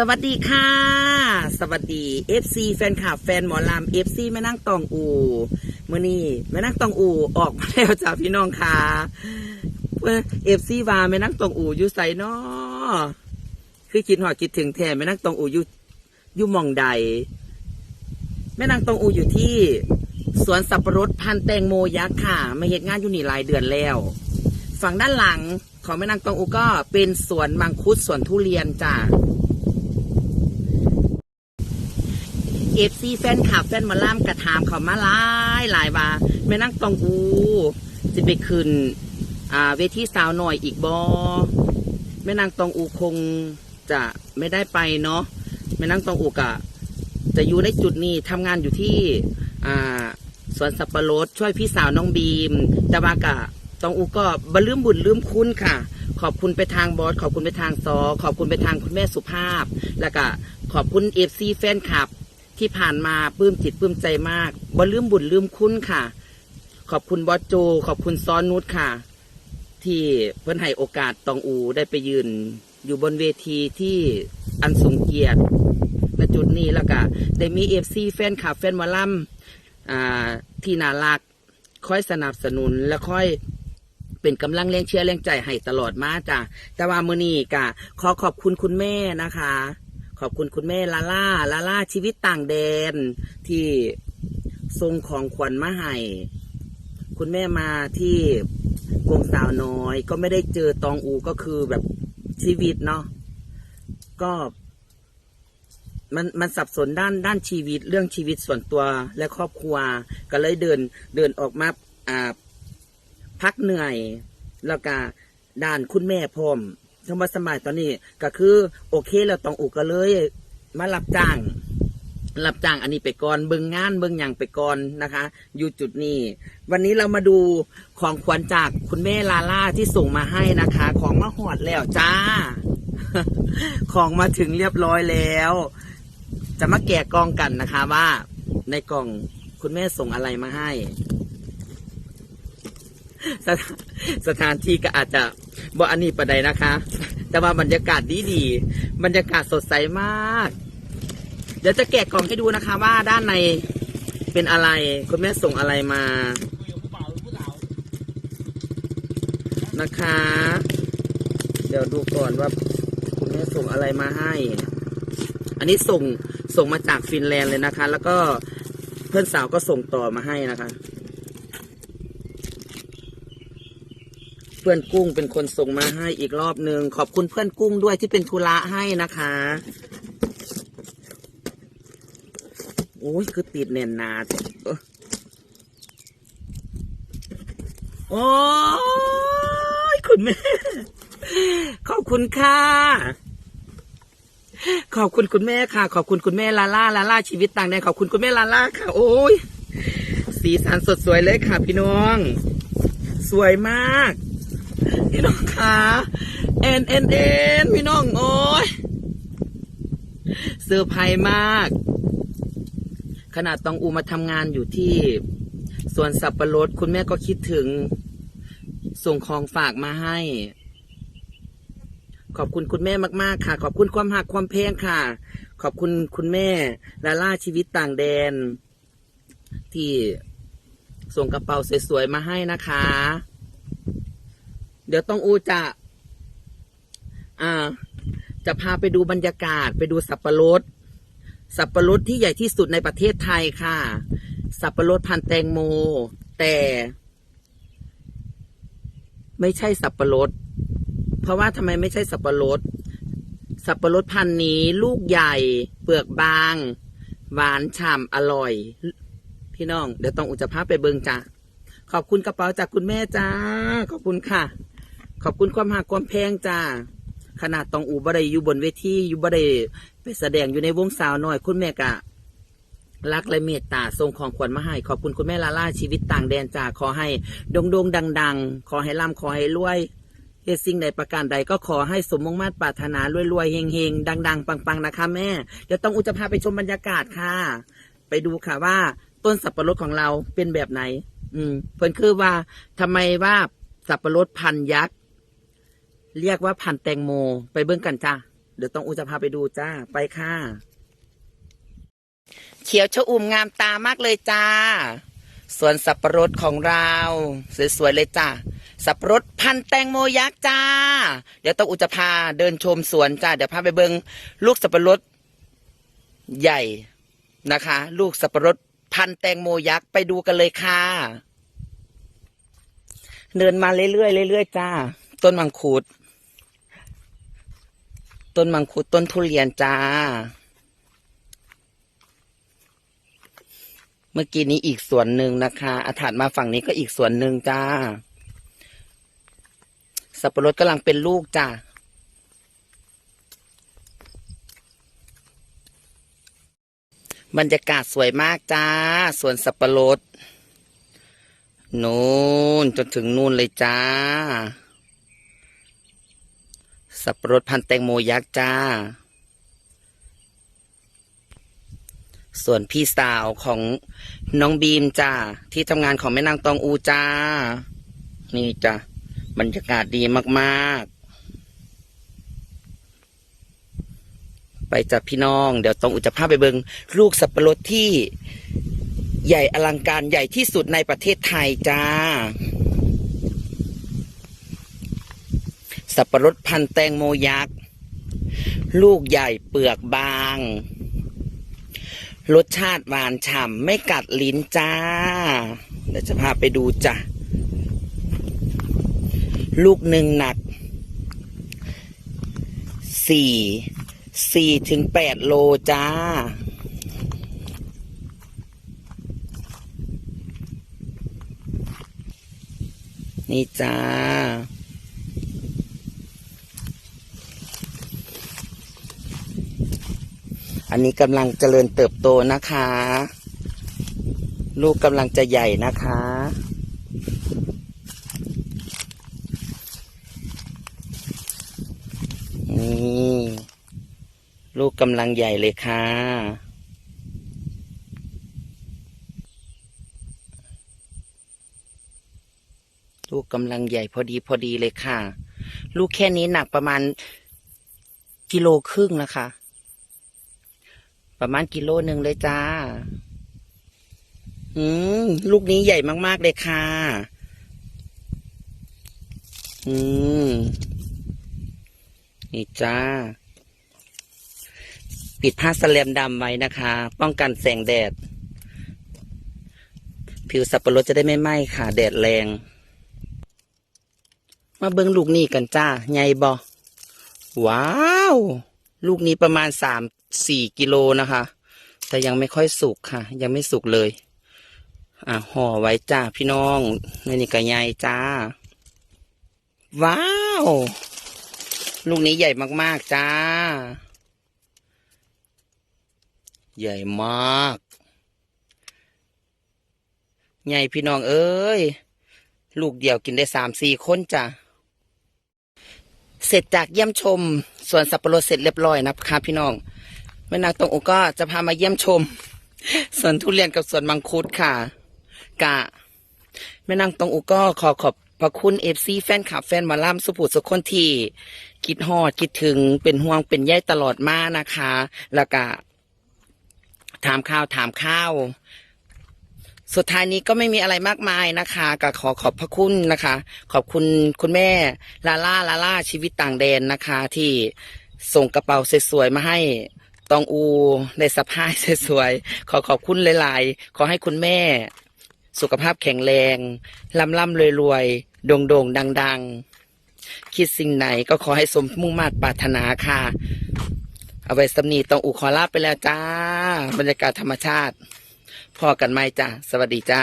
สวัสดีค่ะ สวัสดี FC แฟนคลับแฟนหมอลำ FC แม่นั่งตองอูเมื่อนี้แม่นั่งตองอูออกมาแล้วจ้าพี่น้องค่ะเอฟซีว่าแม่นั่งตองอูอยู่ใส่นอคือคิดหอดคิดถึงแทนแม่นั่งตองอูอยู่อยู่มองใดแม่นางตองอูอยู่ที่ สวนสับปะรดพันแตงโมยักษ์ค่ะมาเฮ็ดงานอยู่นี่หลายเดือนแล้ว ฝั่งด้านหลังของแม่นางตองอูก็เป็นสวนมังคุดสวนทุเรียนจ้า เอฟซีแฟนคลับแฟนมาล่ำกระถามเขามาหลายหลายว่าแม่นั่งตองอูจะไปขึ้น อ่า เวทีสาวหน่อยอีกบอแม่นางตองอูคงจะไม่ได้ไปเนาะแม่นางตองอูกะจะอยู่ในจุดนี้ทำงานอยู่ที่ อ่าสวนสับปะรดช่วยพี่สาวน้องบีมแต่ว่ากะตองอูก็บลืมบุญลืมคุณค่ะ ขอบคุณไปทางบอสขอบคุณไปทางซอ ขอบคุณไปทางคุณแม่สุภาพ แล้วก็ขอบคุณเอฟซีแฟนคลับ ที่ผ่านมาปลื้มจิตปลื้มใจมากบ่ลืมบุญลืมคุณค่ะ ขอบคุณบอสโจ ขอบคุณซ้อนนุชค่ะ ที่เพิ่นให้โอกาสตองอูได้ไปยืน อยู่บนเวทีที่อันสูงเกียรติณจุดนี้แล้วก็ได้มีเอฟซีแฟนคลับแฟนหมอลำอ่าที่น่ารักคอยสนับสนุนและคอยเป็นกำลังแรงเชียร์แรงใจให้ตลอดมาจ้ะแต่ว่ามื้อนี้ก็ขอขอบคุณคุณแม่นะคะ ขอบคุณคุณแม่ลาล่าลาล่าชีวิตต่างแดนที่ส่งของขวัญมาให้คุณแม่มาที่วงสาวน้อย ก็ไม่ได้เจอตองอูก็คือแบบชีวิตเนาะก็มันมันสับสนด้านด้านชีวิตเรื่องชีวิตส่วนตัวและครอบครัว ก็เลยเดินเดินออกมาอ่าพักเหนื่อย แล้วก็ด้านคุณแม่พร้อม ทั้งมาสมัยตอนนี้ ก็คือ โอเคแล้วต้องอุกก็เลย มารับจ้างรับจ้างอันนี้ไปก่อนเบิ่งงานเบิ่งอย่างไปก่อนนะคะ อยู่จุดนี้ วันนี้เรามาดูของขวัญจากคุณแม่ลาล่าที่ส่งมาให้นะคะ ของมาหอดแล้วจ้า ของมาถึงเรียบร้อยแล้ว จะมาแกะกล่องกันนะคะว่า ในกล่องคุณแม่ส่งอะไรมาให้ สถานสถานที่ก็อาจจะบ่อันนี้ประใดนะคะ แต่ว่าบรรยากาศดีดีบรรยากาศสดใสมาก เดี๋ยวจะแกะกล่องให้ดูนะคะ ว่าด้านในเป็นอะไรคุณแม่ส่งอะไรมานะคะ เดี๋ยวดูก่อนว่าคุณแม่ส่งอะไรมาให้ อันนี้ส่งส่งมาจากฟินแลนด์เลยนะคะ แล้วก็เพื่อนสาวก็ส่งต่อมาให้นะคะ พื่อนกุ้งเป็นคนส่งมาให้อีกรอบหนึ่งขอบคุณเพื่อนกุ้งด้วยที่เป็นธุระให้นะคะโอ้ยคือติดแน่นนาโอ้ยคุณแม่ ขอบคุณค่ะ ขอบคุณคุณแม่ค่ะ ขอบคุณคุณแม่ลาล่าลาล่าชีวิตต่างแดนขอบคุณคุณแม่ลาล่าค่ะ โอ้ยสีสันสดสวยเลยค่ะ พี่น้อง สวยมาก พี่น้องคะเอ็นเอ็นเอ็นพี่น้องโอ้ยเซอร์ไพรส์มาก ขนาดตองอูมาทำงานอยู่ที่สวนสับปะรดคุณแม่ก็คิดถึง ส่งของฝากมาให้ ขอบคุณคุณแม่มาก ๆ ค่ะ ขอบคุณความหักความเพลงค่ะ ขอบคุณคุณแม่ลาล่าชีวิตต่างแดน ที่ส่งกระเป๋าสวย ๆ มาให้นะคะ เดี๋ยวต้องอูจะ อ่า จะพาไปดูบรรยากาศ ไปดูสับปะรด สับปะรดที่ใหญ่ที่สุดในประเทศไทยค่ะ สับปะรดพันแตงโม แต่ ไม่ใช่สับปะรด เพราะว่าทำไมไม่ใช่สับปะรด สับปะรดพันนี้ ลูกใหญ่ เปลือกบาง หวานฉ่ำอร่อย พี่น้อง เดี๋ยวต้องอุจจาระไปเบิงจ้ะขอบคุณกระเป๋าจากคุณแม่จ้า ขอบคุณค่ะ ขอบคุณความหักความแพงจ้า ขนาดตองอูบ่ได้อยู่บนเวทีอยู่บ่ได้ไปแสดงอยู่ในวงสาวน้อย คุณแม่กะ รักและเมตตาส่งของขวัญมาให้ ขอบคุณคุณแม่ลาล่าชีวิตต่างแดนจ้าขอให้ดงดงดังดังขอให้ร่ำขอให้รวยเฮสิ่งใดประการใดก็ขอให้สมมงมาตรปรารถนารวยๆเฮงๆดัง ๆ ปังๆนะคะแม่ เดี๋ยวต้องอุจะพาไปชมบรรยากาศค่ะ ไปดูค่ะว่าต้นสับปะรดของเราเป็นแบบไหน อืมเพิ่นคือว่าทำไมว่าสับปะรดพันยักษ์ เรียกว่าพันธ์แตงโม ไปเบิ่งกันจ้าเดี๋ยวต้องอูจะพาไปดูจ้า ไปค่ะ เขียวชะอุ่มงามตามากเลยจ้า สวนสับปะรดของเรา สวยๆเลยจ้า สับปะรดพันธ์แตงโมยักษ์จ้า เดี๋ยวต้องอุจะพาเดินชมสวนจ้า เดี๋ยวพาไปเบิงลูกสับปะรดใหญ่นะคะ ลูกสับปะรดพันธ์แตงโมยักษ์ไปดูกันเลยค่ะ เดินมาเรื่อยๆเรื่อยๆจ้า ต้นมังคุด ต้นมังคุดต้นทุเรียนจ้า เมื่อกี้นี้อีกส่วนหนึ่งนะคะอาถัดมาฝั่งนี้ก็อีกส่วนหนึ่งจ้า สับปะรดกำลังเป็นลูกจ้าบรรยากาศสวยมากจ้า สวนสับปะรด นู่นจนถึงนู่นเลยจ้า สับปะรดพันแตงโมยักษ์จ้า ส่วนพี่สาวของน้องบีมจ้า ที่ทำงานของแม่นางตองอูจ้า นี่จ้ะบรรยากาศดีมากๆ ไปจับพี่น้อง เดี๋ยวตองอุจะพาไปเบิงลูกสับปะรดที่ใหญ่อลังการใหญ่ที่สุดในประเทศไทยจ้า สับปะรดพันแตงโมยักษ์ ลูกใหญ่เปลือกบาง รสชาติหวานฉ่ำไม่กัดลิ้นจ้า เดี๋ยวจะพาไปดูจ้ะ ลูกหนึ่งหนักสี่สี่ถึงแปดโลจ้านี่จ้า อันนี้กำลังเจริญเติบโตนะคะ ลูกกำลังจะใหญ่นะคะ นี่ลูกกำลังใหญ่เลยค่ะ ลูกกำลังใหญ่พอดีพอดีเลยค่ะ ลูกแค่นี้หนักประมาณกิโลครึ่งนะคะ ประมาณกิโลหนึ่งเลยจ้า อืม ลูกนี้ใหญ่มากๆเลยค่ะ อืม นี่จ้า ปิดผ้าสแลมดำไว้นะคะ ป้องกันแสงแดด ผิวสับปะรดจะได้ไม่ไหม้ค่ะ แดดแรง มาเบิ้งลูกนี้กันจ้า ใหญ่บอว้าว ลูกนี้ประมาณสาม สี่กิโลนะคะ แต่ยังไม่ค่อยสุกค่ะ ยังไม่สุกเลย อะห่อไว้จ้าพี่น้องในนี่ก็ใหญ่จ้า ว้าว ลูกนี้ใหญ่มากๆจ้า ใหญ่มาก ใหญ่พี่น้องเอ้ย ลูกเดียวกินได้สามสี่คนจ้ะเสร็จจากเยี่ยมชมสวนสับปะรดเสร็จเรียบร้อยนะคะพี่น้อง แม่นางตรงอุก็จะพามาเยี่ยมชมสวนทุเรียนกับสวนมังคุดค่ะ กะแม่นางตรงอุก็ขอขอบพระคุณเอฟซีแฟนคลับแฟนมาล่ำสุภูสุขคนที่คิดฮอดคิดถึงเป็นห่วงเป็นใยตลอดมานะคะ แล้วก็ถามข่าวถามข้าว สุดท้ายนี้ก็ไม่มีอะไรมากมายนะคะก็ขอขอบพระคุณนะคะ ขอบคุณคุณแม่ลาล่าลาล่าชีวิตต่างแดนนะคะ ที่ส่งกระเป๋าสวยๆมาให้ ตองอูในสภาพสวยๆ ขอขอบคุณหลายๆ ขอให้คุณแม่ สุขภาพแข็งแรงร่ำร่ำรวยรวยโด่งโด่งดังดัง ๆ คิดสิ่งไหนก็ขอให้สมมุ่งมา่ปรารถนาค่ะ เอาไว้สำนีตองอูขอลาไปแล้วจ้า บรรยากาศธรรมชาติ พอกันไหมจ้าสวัสดีจ้า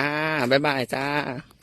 บ๊ายบายจ้า